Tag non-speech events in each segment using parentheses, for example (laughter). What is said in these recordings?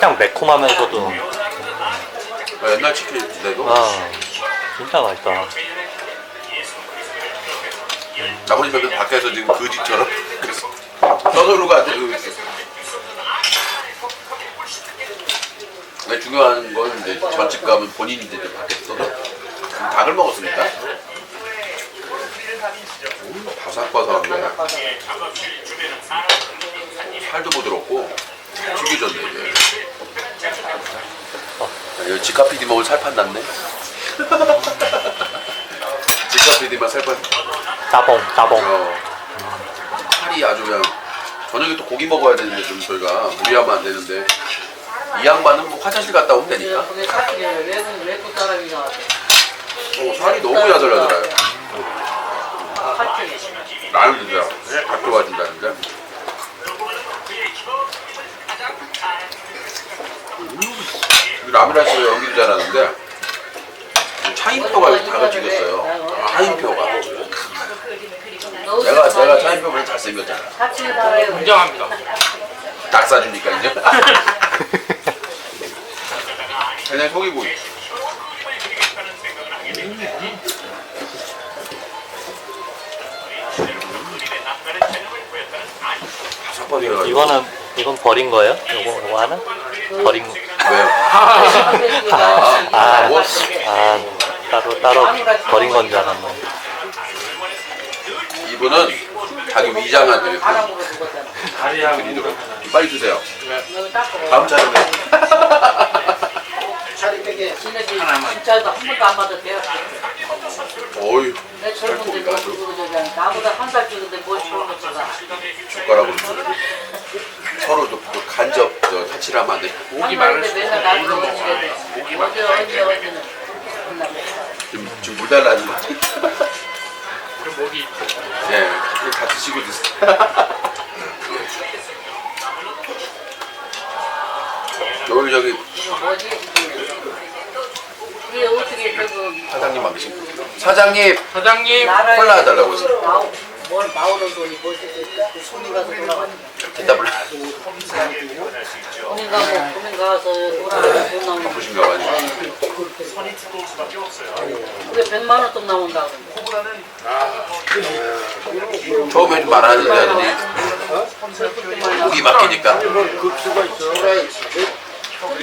살짝 매콤하면서도. 아, 옛날 치킨인데도? 아 진짜 맛있다. 나 보니까 그 밖에서 지금 거지처럼 그래서 서서루가 되고 있어. 근데 중요한 건 이제 전집 가면 본인이 이제 밖에서 서서 닭을 먹었으니까? 음, 바삭바삭한 게 살도 부드럽고. 잘 튀겨졌네 이제. 아, 여기 지카 PD 먹을 살판 났네. 지카 PD만 살판. 따봉 따봉. 어, 살이 아주 그냥 저녁에 또 고기 먹어야 되는데 좀 저희가 무리하면 안 되는데 이 양반은 뭐 화장실 갔다 오면 되니까 거기 사실은 외국 외국 사람이 나왔어. 어, 살이 너무 야들야들해요. 나는 진짜 다 좋아진다는데 음, 이 라미라스 연기도 잘하는데 차인표가 닭을 찍었어요 차인표가 내가 내가 차인표보다 잘생겼잖아. 인정합니다. 닭 사주니까 이제 그냥 소기구이 바삭바삭해가지고 이거는 이건 버린 거예요? 요거 요거 하나? 버린 거. 왜요? (laughs) 아, 아, 뭐? 아 따로 따로 버린 건 줄 알았네. 이분은 자기 위장한테 드리도록 빨리 주세요. 다음 진짜도 한 번도 안 대학 어휴 내 젊은데 뭐 그러고 저기 나보다 한살 찍은데 뭘 젊은 치가 젓가락으로 서로 또, 또 간접 저 터치를 하면 안 돼. 목이 한 마를 살인데 수 맨날 나보다 어떻게 돼 목이 어제 어제 어제는 지금, 지금 물 달라는 거. 그 목이 예, 이거 다 드시고 드세요. (laughs) 여기 저기. 어떻게 저거 사장님 거. 사장님! 사장님! 콜라 해달라고 했어요. 나오 뭘 나오는 돈이 뭐지 손이 가서 돌아가 지 대답을 가고 본인 가서 돌아가서 돈 나오는 봐요. 그게 100만 원 돈 나온다 처음에 좀 말하는데 하더니 목이 막히니까. 근데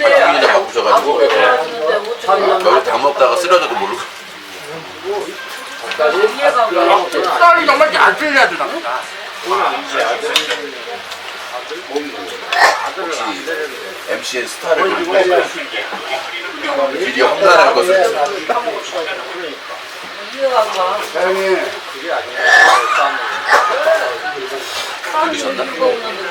그냥 바쁘셔가지고. 아무도 돌아주는데 어떻게 여기 다 먹다가 쓰러져도 모르고. 이해가 안 가. 쌀이 정말 안 틀려주답니 다. 혹시 MCN 스타를 미리 험난한 것을 이해가 안 가. 들으셨나? 이거 없는데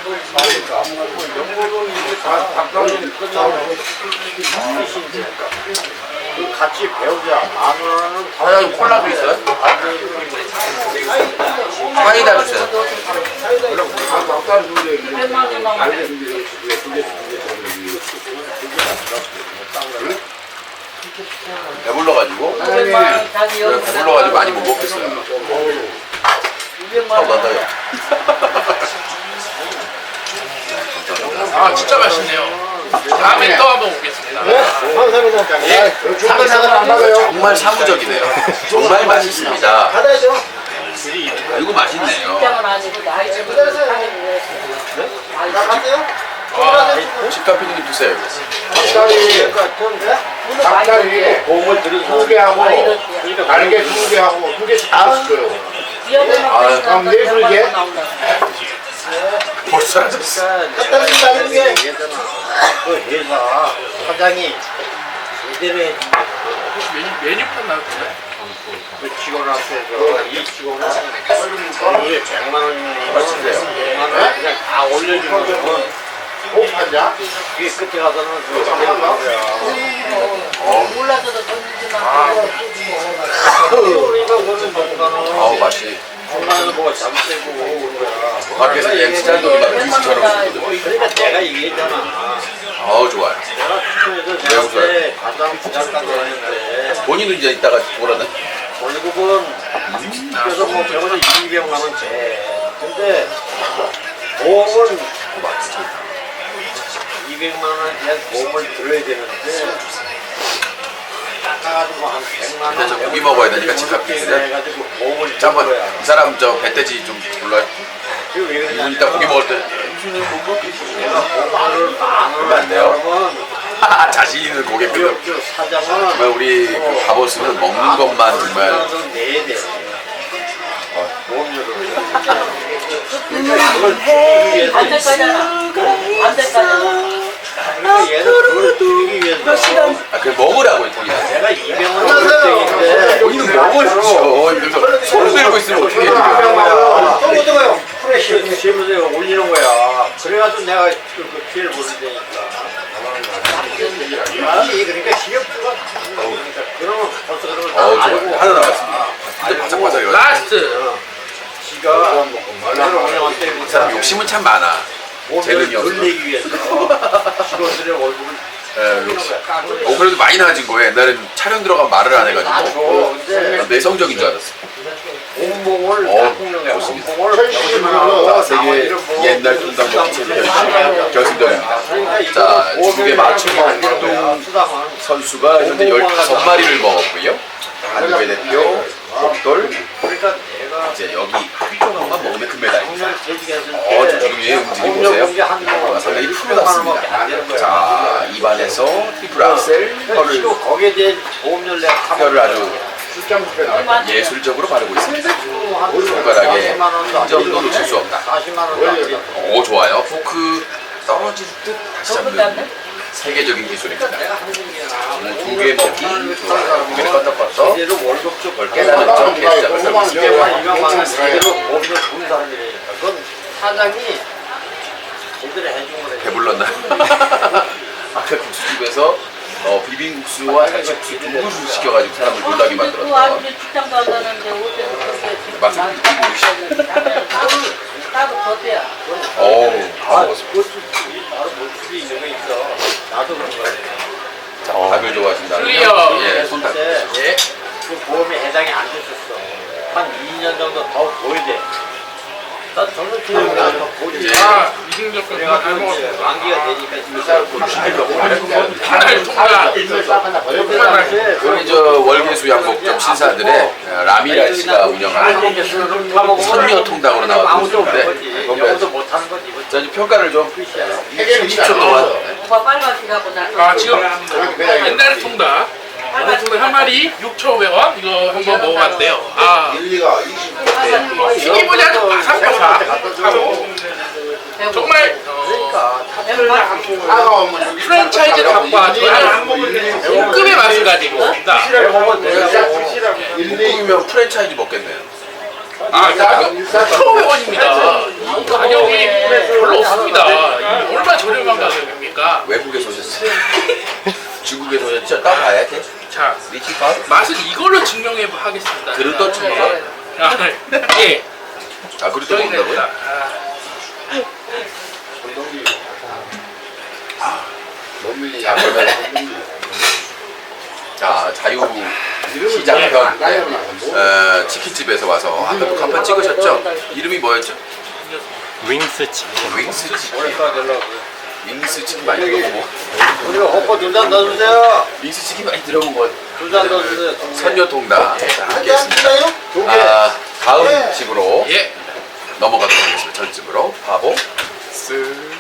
뭐 같이 배우자. 만 원은 사장님 콜라도 있어요? 사이다 주세요. 100만 원 나오는데 배불러가지고 500만 원 자기 여기 배불러가지고 많이 못 먹겠어요. 200만 하고 원 나서요. 아 진짜 맛있네요. 다음에 또 한번 오겠습니다. 먹잖아요. 상상을 안 받아요. 정말 사무적이네요. 정말 맛있습니다. 받아야죠. 아이고 맛있네요. 나갔어요? 집값 피디님 주세요. 닭다리, 닭다리 공을 두 개하고 날개 두 개하고 두 개씩 주셨어요. 아, 그럼 네 불게? 벌써 하셨어. 닭다리 다른 게 그 회사 사장이 제대로 메뉴 메뉴판 나왔어요. 그 직원 앞에서 이 직원은 하루에 100만 원이면 맛있네요. 100만 원 그냥 다 올려주는 거면 못 판자? 그게 끝에 가서는 그게 되는 거야. 몰라서도 던지지만 우리가 그러면 뭔가는 아우 맛이. 중간에 뭐가 잘못되고 그런 거야. 밖에서 얘 짤돌이 막 뮤지처럼 있거든요. 그러니까 내가 얘기했잖아. 아우 좋아요. 내가 추천해 서 저한테 가장 부담스러웠는데 본인도 이제 이따가 돌아다. 월급은 그래서 뭐 병원에 200만 원째. 근데 보험은 200만 원에 대한 보험을 들어야 되는데 깎아가지고 한 100만 원. 저 고기 먹어야 되니까 집합 비슷해. 해가지고 보험을 자, 한번 들어야. 이 사람 저 뱃돼지 좀 불러요. 그게 왜 이분 그러냐면 이따 고기 먹을 때 내가 보험을 만 그러면 안 돼요? 그러면 (laughs) 자신 있는 고객들. 구역주 사장은 정말 우리 그 바보스는 먹는 것만 정말 좀 내야 돼. 보험료를. 안될 거잖아. 안될 거잖아. 그러니까 얘는 그걸 줄이기 위해서 아, 그냥 먹으라고 거기. 내가 200만 원 줬대인데 거기는 먹어야죠. 이러면서 손들 지가 그걸 운영한테 이 사람 욕심은 참 많아. 재능이 없어. 돈 내기 위해서 (laughs) 직원들의 월급을 예, 욕심. 어, 그래도 많이 나아진 거예요. 옛날엔 촬영 들어가면 말을 안 해가지고. 줘. 근데 난 내성적인 줄 알았어. 공봉을 어, 깎는 거야. 좋습니다. 자, 세계 옛날 분당 먹기 결승전입니다. 자, 중국의 안 거야. 한동 선수가 현재 15마리를 먹었고요. 한국의 대표 복돌 그러니까 내가 이제 여기 금메달입니다. 공연 재직했을 때 어, 저쪽에 움직임 보세요. 어, 상당히 거야. 자, 입안에서 트리플 악셀 혀를 그리고 거기에 대해 보험료를 내가 혀를 아주 예술적으로 바르고 있습니다. 손가락에 한 점도 놓칠 수 없다. 40만 원. 오 좋아요. 포크 떨어질 듯 다시 잡는 세계적인 기술입니다. 내가 한국이야. 두개 먹기 좋아요. 두개를 껐덕껐덕 제대로 월급 좀 벌게 깨달은 점 개시작을 하고 있습니다. 200만 200만 원 제대로 보험료 주는 사람이라니까. 그건 사장이 제대로 해준 거래. 배불렀나? 아까 국수집에서 어, 비빔국수와 잔치국수 두 그릇 시켜가지고 사람을 놀라게 그 만들었던 아버지 직장도 안 가는데 어떻게 그렇게 맞습니다. 나도. 어우 다 아, 먹었습니다. 그것도 나도 모습이 있는 거 있어. 나도 그런 거야. 자, 닭을 좋아하신다면 클리어. 예, 손닭 근데 그 보험에 해당이 안 됐었어. 한 2년 정도 더 보야 돼. 난 저는 그냥 더 보지. 아, 이승적 거 내가 잘그 이제 먹었어. 만기가 되니까 진짜 하나를 통과. 우리 저 월계수 양복점 신사들의 어, 라미라 씨가 운영하는 선녀 통닭으로 나왔던 아무도 없는 곳인데 거지. 거기 영어도 못하는 거지. 이거 자, 이제 평가를 좀 끝이야. 10초 동안 오빠 빨간색하고 나. 아, 지금 옛날 통닭. 옛날 통닭 한 마리 6,500원? 이거 한번 먹어봤대요. 아, 일리가 20. 튀김보다 좀 바삭바삭하고 정말 어, 차가우면 프랜차이즈 닭과 전혀 동급의 맛을 가지고 있다. 일리면 프랜차이즈 먹겠네요. 아, 가격 1,500원입니다. 가격이 별로 없습니다. 이게 얼마나 저렴한 가격입니 까? 외국에서 오셨어요? (laughs) 중국에서 오셨죠? 따봐야 돼. 자, 리치파? 맛은 이걸로 증명해 하겠습니다. 그릇도 처먹어? 아, 예. 아, 그릇도 저기 먹는다고요? 됩니다. 자, 그러면 자, 자유 시장편 네. 어, 치킨집에서 와서 아까 또 간판 찍으셨죠? 이름이 뭐였죠? 윙스 치킨. 윙스 치킨. 윙스 치킨 많이 들어본 거. 우리가 호퍼 두잔 더 주세요. 윙스 치킨 많이 들어본 거. 두잔더 주세요. 선녀통닭 자, 하겠습니다. 아, 다음 집으로 예. 넘어가도록 하겠습니다. 전 집으로 바보 쓱